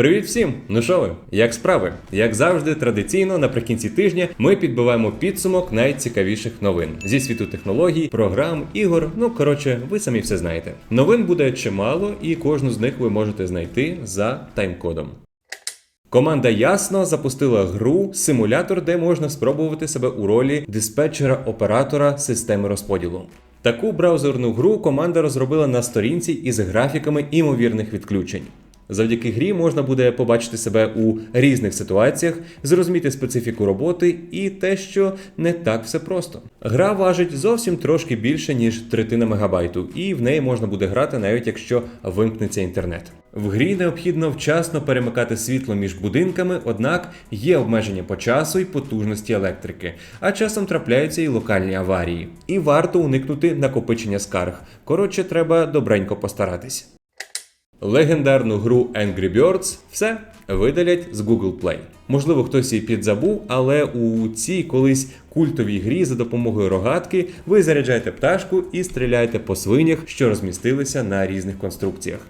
Привіт всім! Ну що ви? Як справи? Як завжди, традиційно наприкінці тижня ми підбиваємо підсумок найцікавіших новин зі світу технологій, програм, ігор. Ну коротше, ви самі все знаєте. Новин буде чимало, і кожну з них ви можете знайти за тайм-кодом. Команда Ясно запустила гру симулятор, де можна спробувати себе у ролі диспетчера-оператора системи розподілу. Таку браузерну гру команда розробила на сторінці із графіками імовірних відключень. Завдяки грі можна буде побачити себе у різних ситуаціях, зрозуміти специфіку роботи і те, що не так все просто. Гра важить зовсім трошки більше ніж третина мегабайту, і в неї можна буде грати навіть якщо вимкнеться інтернет. В грі необхідно вчасно перемикати світло між будинками, однак є обмеження по часу і потужності електрики, а часом трапляються і локальні аварії. І варто уникнути накопичення скарг. Коротше, треба добренько постаратись. Легендарну гру Angry Birds все видалять з Google Play. Можливо, хтось її підзабув, але у цій колись культовій грі за допомогою рогатки ви заряджаєте пташку і стріляєте по свинях, що розмістилися на різних конструкціях.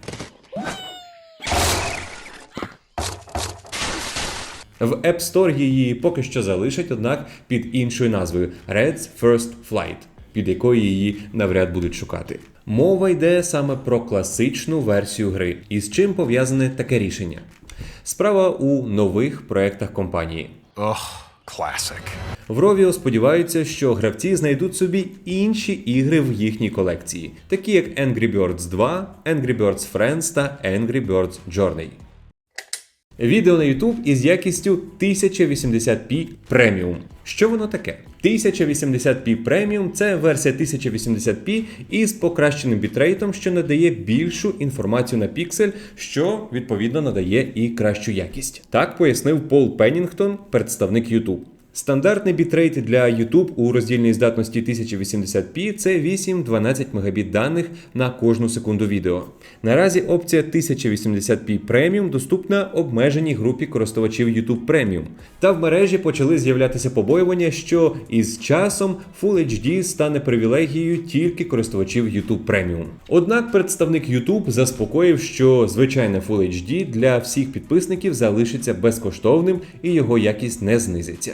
В App Store її поки що залишать, однак під іншою назвою Red's First Flight, під якою її навряд будуть шукати. Мова йде саме про класичну версію гри, і з чим пов'язане таке рішення. Справа у нових проектах компанії. Ugh, classic. В Rovio сподіваються, що гравці знайдуть собі інші ігри в їхній колекції, такі як Angry Birds 2, Angry Birds Friends та Angry Birds Journey. Відео на YouTube із якістю 1080p Premium. Що воно таке? 1080p Premium – це версія 1080p із покращеним бітрейтом, що надає більшу інформацію на піксель, що відповідно надає і кращу якість. Так пояснив Пол Пеннінгтон, представник YouTube. Стандартний бітрейт для YouTube у роздільній здатності 1080p це 8-12 Мбіт даних на кожну секунду відео. Наразі опція 1080p Premium доступна обмеженій групі користувачів YouTube Premium. Та в мережі почали з'являтися побоювання, що із часом Full HD стане привілегією тільки користувачів YouTube Premium. Однак представник YouTube заспокоїв, що звичайне Full HD для всіх підписників залишиться безкоштовним і його якість не знизиться.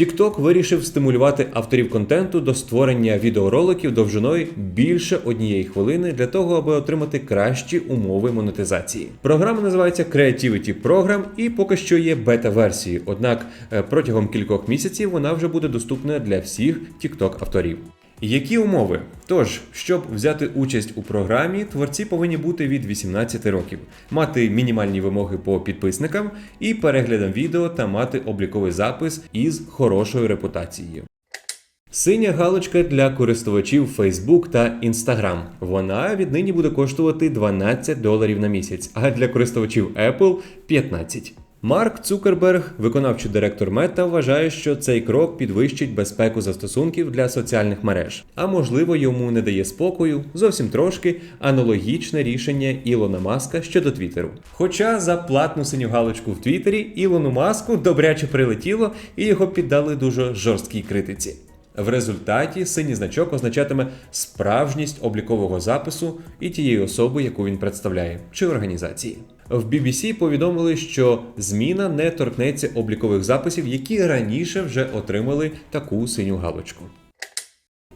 TikTok вирішив стимулювати авторів контенту до створення відеороликів довжиною більше однієї хвилини для того, аби отримати кращі умови монетизації. Програма називається Creativity Program і поки що є бета-версією, однак е, протягом кількох місяців вона вже буде доступна для всіх TikTok авторів. Які умови? Тож, щоб взяти участь у програмі, творці повинні бути від 18 років, мати мінімальні вимоги по підписникам і переглядам відео та мати обліковий запис із хорошою репутацією. Синя галочка для користувачів Facebook та Instagram. Вона віднині буде коштувати 12 доларів на місяць, а для користувачів Apple 15. Марк Цукерберг, виконавчий директор Мета, вважає, що цей крок підвищить безпеку застосунків для соціальних мереж, а можливо йому не дає спокою зовсім трошки аналогічне рішення Ілона Маска щодо Твіттеру. Хоча за платну синю галочку в Твіттері Ілону Маску добряче прилетіло і його піддали дуже жорсткій критиці. В результаті синій значок означатиме справжність облікового запису і тієї особи, яку він представляє, чи організації. В BBC повідомили, що зміна не торкнеться облікових записів, які раніше вже отримали таку синю галочку.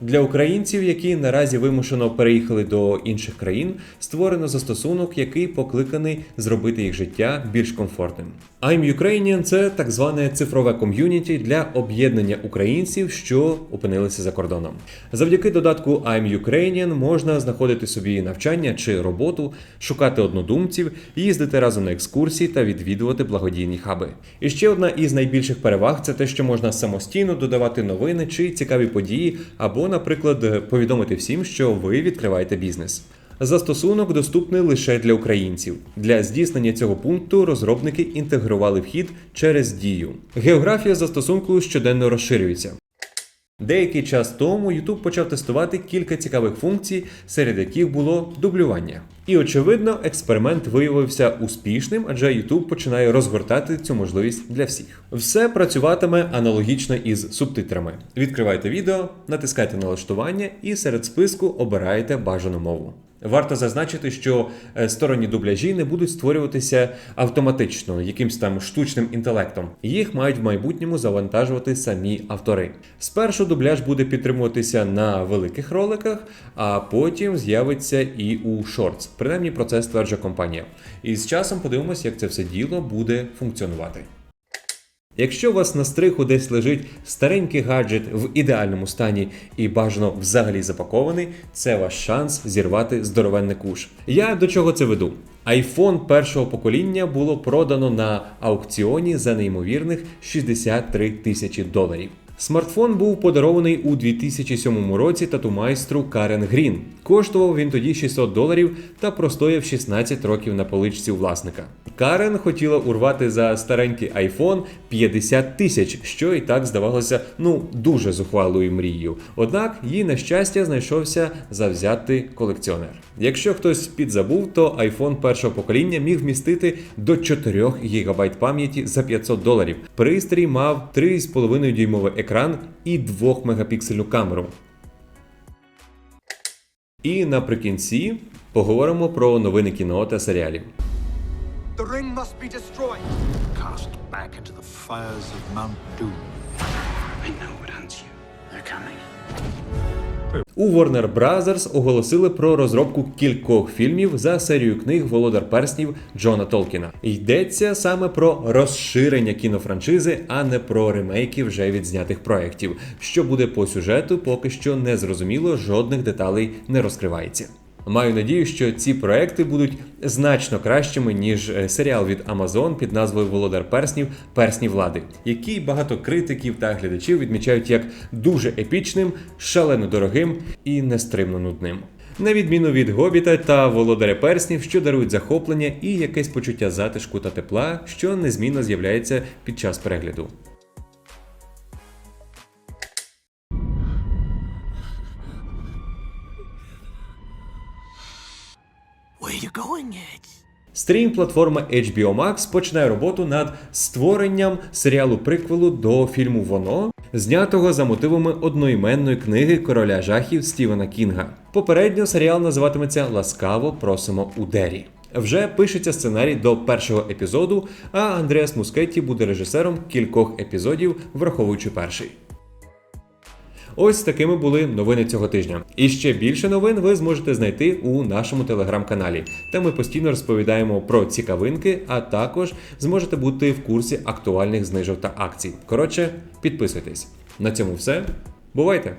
Для українців, які наразі вимушено переїхали до інших країн, створено застосунок, який покликаний зробити їх життя більш комфортним. I'm Ukrainian – це так зване цифрове ком'юніті для об'єднання українців, що опинилися за кордоном. Завдяки додатку I'm Ukrainian можна знаходити собі навчання чи роботу, шукати однодумців, їздити разом на екскурсії та відвідувати благодійні хаби. І ще одна із найбільших переваг це те, що можна самостійно додавати новини чи цікаві події, або, наприклад, повідомити всім, що ви відкриваєте бізнес. Застосунок доступний лише для українців. Для здійснення цього пункту розробники інтегрували вхід через дію. Географія застосунку щоденно розширюється. Деякий час тому YouTube почав тестувати кілька цікавих функцій, серед яких було дублювання. І очевидно, експеримент виявився успішним, адже YouTube починає розгортати цю можливість для всіх. Все працюватиме аналогічно із субтитрами. Відкривайте відео, натискайте налаштування і серед списку обираєте бажану мову. Варто зазначити, що е, сторонні дубляжі не будуть створюватися автоматично, якимсь там штучним інтелектом. Їх мають в майбутньому завантажувати самі автори. Спершу дубляж буде підтримуватися на великих роликах, а потім з'явиться і у шортс. Принаймні про це стверджує компанія. І з часом подивимось, як це все діло буде функціонувати. Якщо у вас на стриху десь лежить старенький гаджет в ідеальному стані і бажано взагалі запакований, це ваш шанс зірвати здоровенний куш. Я до чого це веду? iPhone першого покоління було продано на аукціоні за неймовірних 63 тисячі доларів. Смартфон був подарований у 2007 році тату-майстру Карен Грін. Коштував він тоді 600 доларів та простояв 16 років на поличці у власника. Карен хотіла урвати за старенький iPhone 50 тисяч, що і так здавалося ну дуже зухвалою мрією. Однак їй на щастя знайшовся завзятий колекціонер. Якщо хтось підзабув, то iPhone першого покоління міг вмістити до 4 ГБ пам'яті за 500 доларів. Пристрій мав 3,5 дюймовий екран і 2 мегапіксельну камеру. І наприкінці поговоримо про новини кіно та серіалів. The ring must be destroyed. Cast back into the fires of Mount Doom. I know У Warner Brothers оголосили про розробку кількох фільмів за серію книг Володар перснів Джона Толкіна. Йдеться саме про розширення кінофраншизи, а не про ремейки вже відзнятих проєктів. Що буде по сюжету, поки що не зрозуміло, жодних деталей не розкривається. Маю надію, що ці проекти будуть значно кращими, ніж е, серіал від Amazon під назвою Володар перснів Персні влади, який багато критиків та глядачів відмічають як дуже епічним, шалено дорогим і нестримно нудним. На відміну від Гобіта та Володаря перснів, що дарують захоплення і якесь почуття затишку та тепла, що незмінно з'являється під час перегляду. Стрім платформа HBO Max починає роботу над створенням серіалу приквелу до фільму Воно, знятого за мотивами одноіменної книги короля жахів Стівена Кінга. Попередньо серіал називатиметься Ласкаво просимо у Дері. Вже пишеться сценарій до першого епізоду, а Андреас Мускетті буде режисером кількох епізодів, враховуючи перший. Ось такими були новини цього тижня. І ще більше новин ви зможете знайти у нашому телеграм-каналі. Там ми постійно розповідаємо про цікавинки, а також зможете бути в курсі актуальних знижок та акцій. Коротше, підписуйтесь. На цьому все. Бувайте!